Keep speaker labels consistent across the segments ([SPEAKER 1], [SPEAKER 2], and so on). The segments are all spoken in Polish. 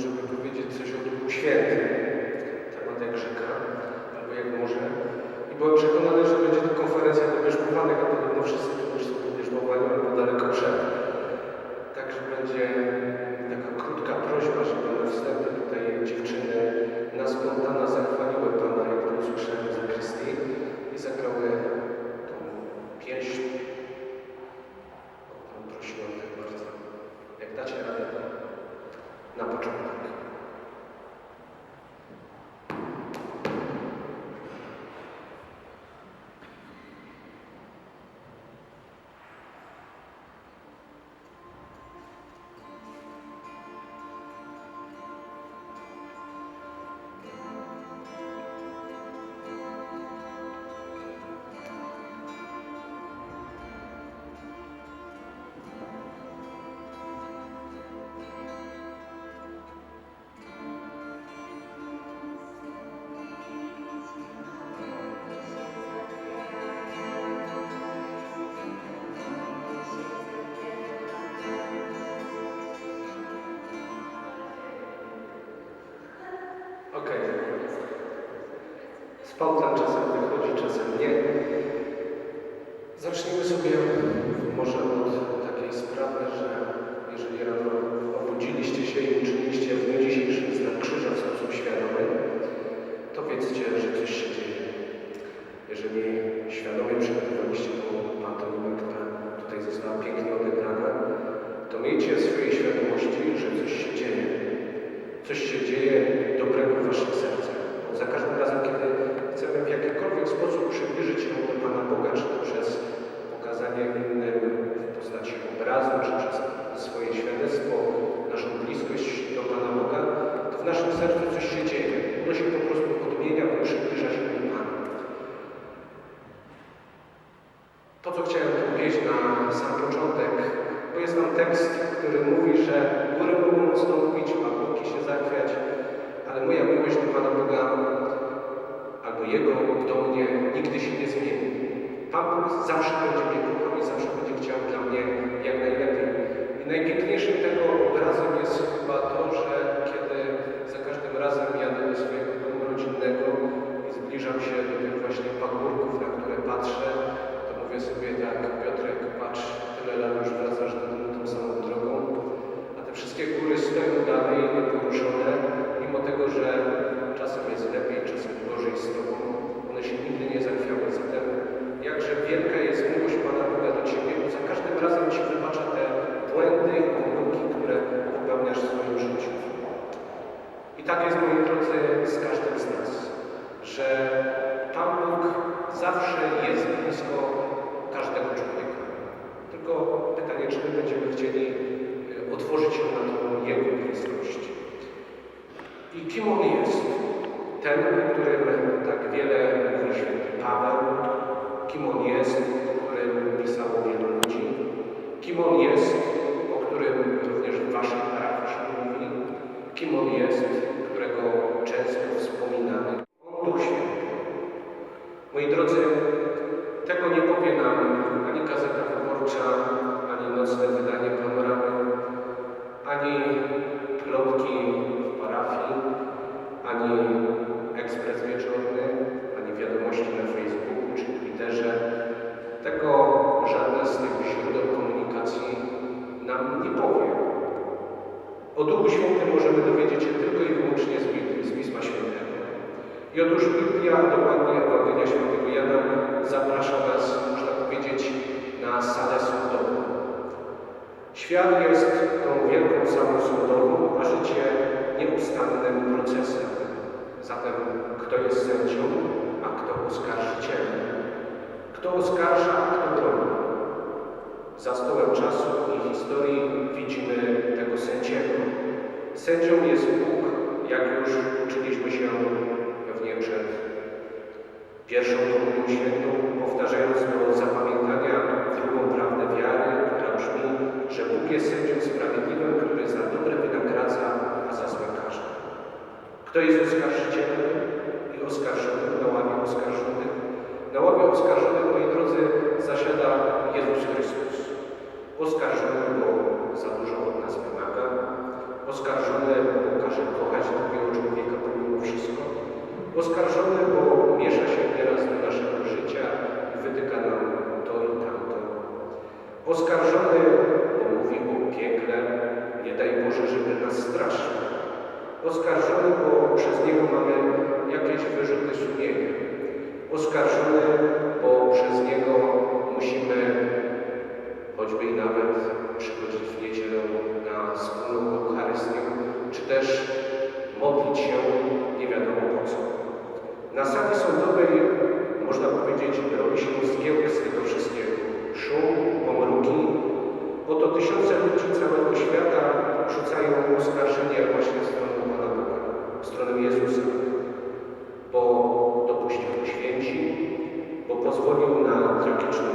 [SPEAKER 1] żeby powiedzieć coś o Duchu Świętym, temat jak rzeka, albo jak morze. I byłem przekonany, że będzie to konferencja do bierzmowanych, a podobno wszyscy tu już są po bierzmowaniu albo daleko przed. Także będzie taka krótka prośba, żeby na wstępie tutaj dziewczyny na spontana zachwaliły Pana, jak to usłyszałem z zakrystii i zagrały tą pieśń. Pan prosiłem tak bardzo. Jak dacie radę, na początek. Spontan czasem wychodzi, czasem nie. Zacznijmy sobie może od takiej sprawy, że jeżeli rano obudziliście się i uczyniliście w dniu dzisiejszym znak krzyża w sposób świadomy, to wiedzcie, że coś się dzieje. Jeżeli świadomie przygotowaliście tą pantomimę, która tutaj została pięknie odegrana, to miejcie w swojej świadomości, że coś się dzieje. Coś się dzieje dobrego w waszych sercach. Bo za każdym razem, kiedy chcemy w jakikolwiek sposób przybliżyć się do Pana Boga, czy to przez pokazanie innym w postaci obrazu, czy przez swoje świadectwo, naszą bliskość do Pana Boga, to w naszym sercu coś się dzieje. Ono się po prostu odmienia, bo przybliża się do Pana. To, co chciałem powiedzieć na sam początek, bo jest tam tekst, który mówi, że góry mogą odstąpić, a boki się zachwiać, ale moja miłość do Pana Boga albo Jego do mnie nigdy się nie zmieni. Pan Bóg zawsze będzie mnie kochał i zawsze będzie chciał dla mnie jak najlepiej. I najpiękniejszym tego obrazem jest chyba to, że kiedy za każdym razem jadę do swojego domu rodzinnego i zbliżam się do tych właśnie pagórków, na które patrzę, to mówię sobie tak, Piotrek, patrz, tyle lat już wracasz do domu tą samą drogą, a te wszystkie góry stoją dalej nieporuszone, mimo tego, że czasem jest lepiej, czasem gorzej z Tobą, one się nigdy nie zachwiały. Zatem jakże wielka jest miłość Pana Boga do Ciebie, bo za każdym razem Ci wybacza te błędy i pomyłki, które popełniasz w swoim życiu. I tak jest, moi drodzy, z każdym z nas, że Pan Bóg zawsze jest blisko każdego człowieka. Tylko pytanie, czy my będziemy chcieli y, otworzyć się na tą Jego bliskość. I kim On jest? Ten, o którym tak wiele mówi święty Paweł, kim On jest, o którym pisało wielu ludzi, kim On jest, o którym również w parafii się mówi, kim On jest, którego często wspominamy. On Duch Święty. Moi drodzy, tego nie powie nam ani Gazeta Wyborcza, ani nocne wydanie Panoramy, ani plotki w parafii, ani ekspres wieczorny, ani wiadomości na Facebooku czy Twitterze. Tego żadne z tych źródeł komunikacji nam nie powie. O Duchu Świętym możemy dowiedzieć się tylko i wyłącznie z Biblii, z Pisma Świętego. I otóż Biblia, dokładnie Ewangelia Świętego Jana, zaprasza nas, można powiedzieć, na salę sądową. Świat jest tą wielką salą sądową, a życie nieustannym procesem. Zatem kto jest sędzią, a kto oskarżycielem? Kto oskarża, a kto broni? Za stołem czasu i historii widzimy tego sędziego. Sędzią jest Bóg, jak już uczyliśmy się pewnie przed pierwszą komunią świętą, powtarzając do zapamiętania drugą prawdę wiary, która brzmi, że Bóg jest sędzią sprawiedliwym, który za dobre wynagradza, a za złe karze. Kto jest oskarżycielem i oskarżonym na ławie oskarżonych? Na ławie oskarżonych, moi drodzy, zasiada Jezus Chrystus. Oskarżony, bo za dużo i nawet przychodzić w niedzielę na wspólną Eucharystię, czy też modlić się nie wiadomo po co. Na sali sądowej, można powiedzieć, robi się zgiełk z tego wszystkiego. Szum, pomruki, Oto tysiące ludzi całego świata rzucają oskarżenia właśnie w stronę Pana Boga, w stronę Jezusa, bo dopuścił poświęci, bo pozwolił na tragiczną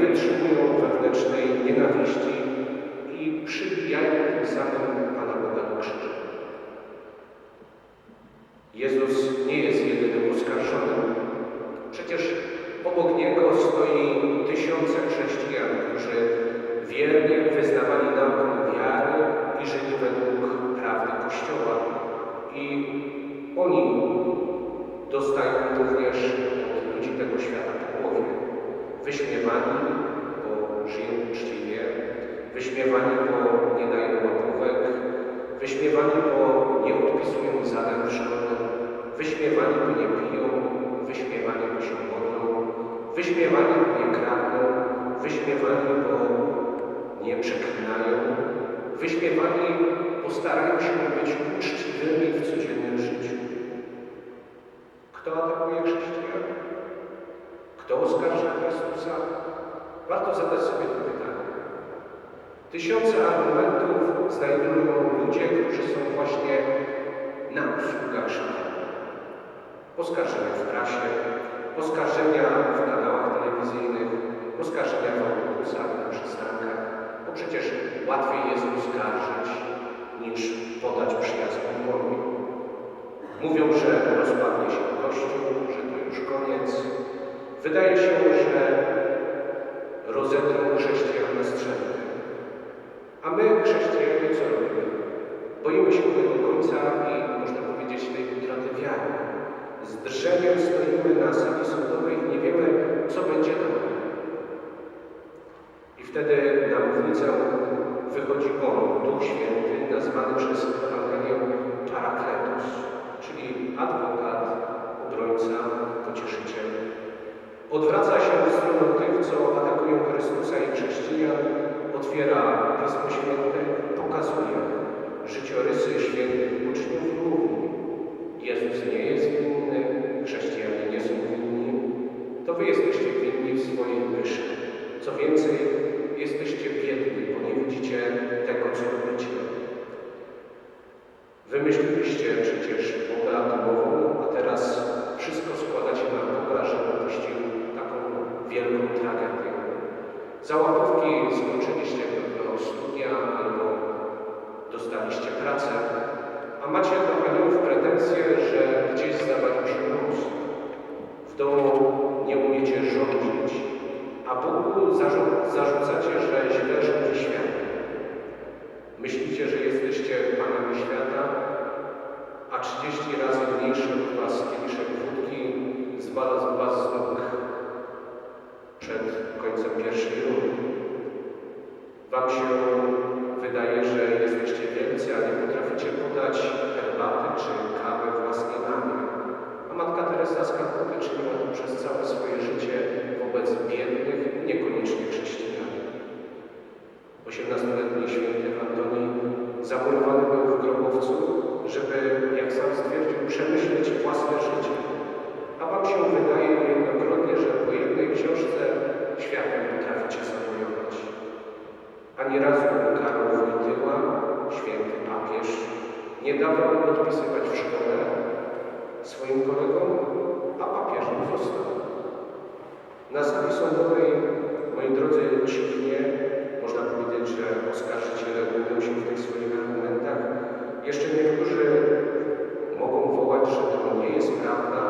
[SPEAKER 1] wytrzymują wewnętrznej nienawiści i przybijają tym samym Pana Boga do krzyża. Jezus nie jest jedynym oskarżonym. Przecież obok Niego stoi tysiące chrześcijan, którzy wiernie wyznawali naukę wiary i żyli według prawdy Kościoła. I oni dostają również od ludzi tego świata po głowie. Wyśmiewani, bo żyją uczciwie, wyśmiewani, bo nie dają łapówek, wyśmiewani, bo nie odpisują zadań szkolnych, wyśmiewani, bo nie piją, wyśmiewani, bo się modlą, wyśmiewani, bo nie kradną, wyśmiewani, bo nie przeklinają, wyśmiewani, bo starają się być uczciwymi w codziennym życiu. Kto atakuje chrześcijan? Oskarża Chrystusa? Warto zadać sobie to pytanie. Tysiące argumentów znajdują ludzie, którzy są właśnie na usługach szatana. Oskarżenia w prasie, oskarżenia w kanałach telewizyjnych, oskarżenia w autobusach, na przystankach, bo przecież łatwiej jest oskarżyć niż podać przyjazną dłoń. Mówią, że rozpadnie się Kościół, że to już koniec. Wydaje się, że rozetrą chrześcijan na strzępy. A my, chrześcijanie, co robimy? Boimy się tego końca i, można powiedzieć, tej utraty wiary. Z drżeniem stoimy na sali sądowej i nie wiemy, co będzie dalej. I wtedy wychodzi On, Duch Święty, nazwany przez Ewangelię Parakletos, czyli adwokat, obrońca, pocieszyciel. Odwraca się w stronę tych, co atakują Chrystusa i chrześcijan, otwiera Pismo Święte, pokazuje życiorysy świętych uczniów i mówi Jezus nie jest winny, chrześcijanie nie są winni, to wy jesteście winni w swojej pysze. Co więcej, jesteście biedni, bo nie widzicie tego, co robicie. Wymyśliliście przecież Boga domową, a teraz wszystko składacie na Boga, że dopuścił taką wielką tragedię. Za łapówki skończyliście pewno studia albo dostaliście pracę, a macie do aniołów pretensje, że gdzieś zawalił się Ani razu nie karał Wojtyła, święty papież, nie dawał podpisywać w szkole swoim kolegom, a papieżem został. Na sali sądowej, moi drodzy, dziwnie, można powiedzieć, że oskarżyciele gubią się w tych swoich argumentach. Jeszcze niektórzy mogą wołać, że to nie jest prawda,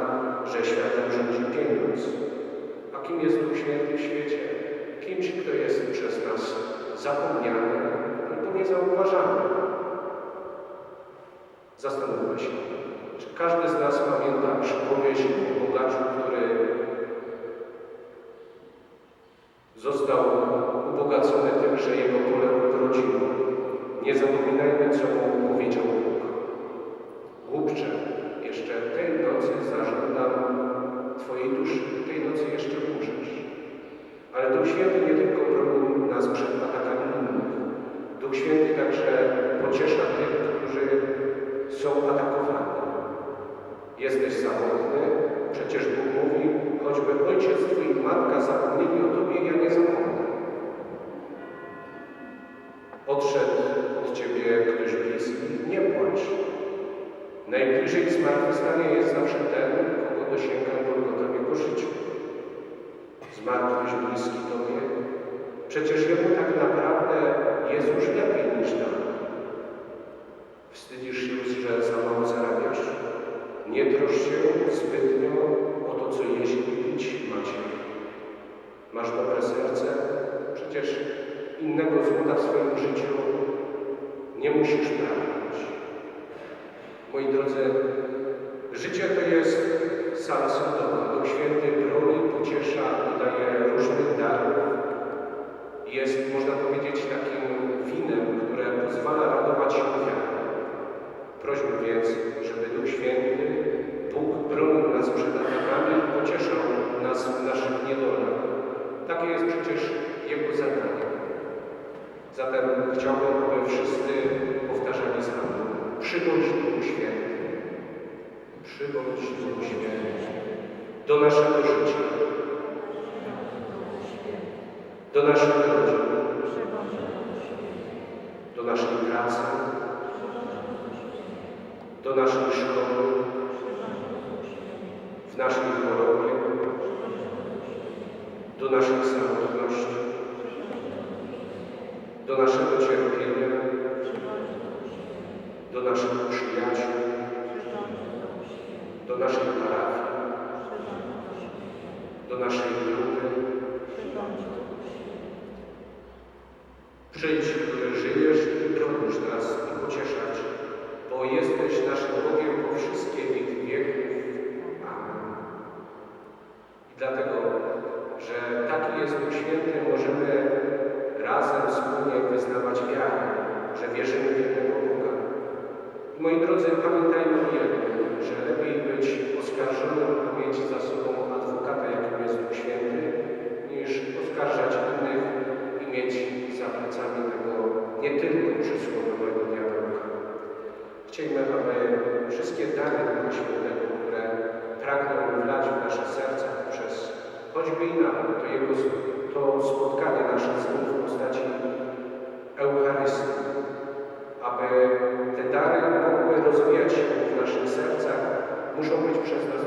[SPEAKER 1] że światem rządzi pieniądz. A kim jest Duch Święty w świecie? Kim ci kto jest przez nas zapomniane albo niezauważane. Zastanówmy się, czy każdy z nas pamięta przypowieść o bogaczu, który Najbliżej zmartwychwstania jest zawsze ten, kogo dosięga Golgota w jego życiu. Zmartwyś bliski tobie, przecież jemu tak naprawdę jest już lepiej niż tam. Wstydzisz się, że za mało zarabiasz? Nie trosz się zbytnio o to, co jeść i pić macie. Masz dobre serce? Przecież innego złota w swoim życiu nie musisz pragnąć. Moi drodzy, życie to jest sala sądowa. Duch Święty broni, pociesza, daje różnych darów. Jest, można powiedzieć, takim winem, które pozwala radować się wiarą. Prośmy więc, żeby Duch Święty, Bóg bronił nas przed atakami i pocieszał nas w naszych niedolach. Takie jest przecież Jego zadanie. Zatem chciałbym, aby wszyscy powtarzali za mną. Przybądź Duchu Święty. Przybądź Duchu Święty. Do naszego życia. Do naszych rodzin. Do naszej pracy do naszej szkoły, w naszej chorobie, do naszej samotności, do naszego cierpienia, do naszych przyjaciół, do naszej parafii, do naszej grupy. Przyjdź, który żyjesz i bronisz nas i pocieszać bo jesteś naszym Bogiem po wszystkie wieków. Amen. I dlatego, że taki jest Duch Święty, możemy razem wspólnie wyznawać wiarę, że wierzymy w jednego Boga. Moi drodzy, pamiętajmy o jednym, że lepiej być oskarżonym, a mieć za sobą adwokata, jakim jest Duch Święty, niż oskarżać innych i mieć za plecami tego nie tylko przysłowiowego diabełka. Chciejmy, aby wszystkie dary Ducha Świętego, które pragną wlać w nasze serca przez choćby i nawet to Jego to spotkanie nasze z Nim muszą być przez nas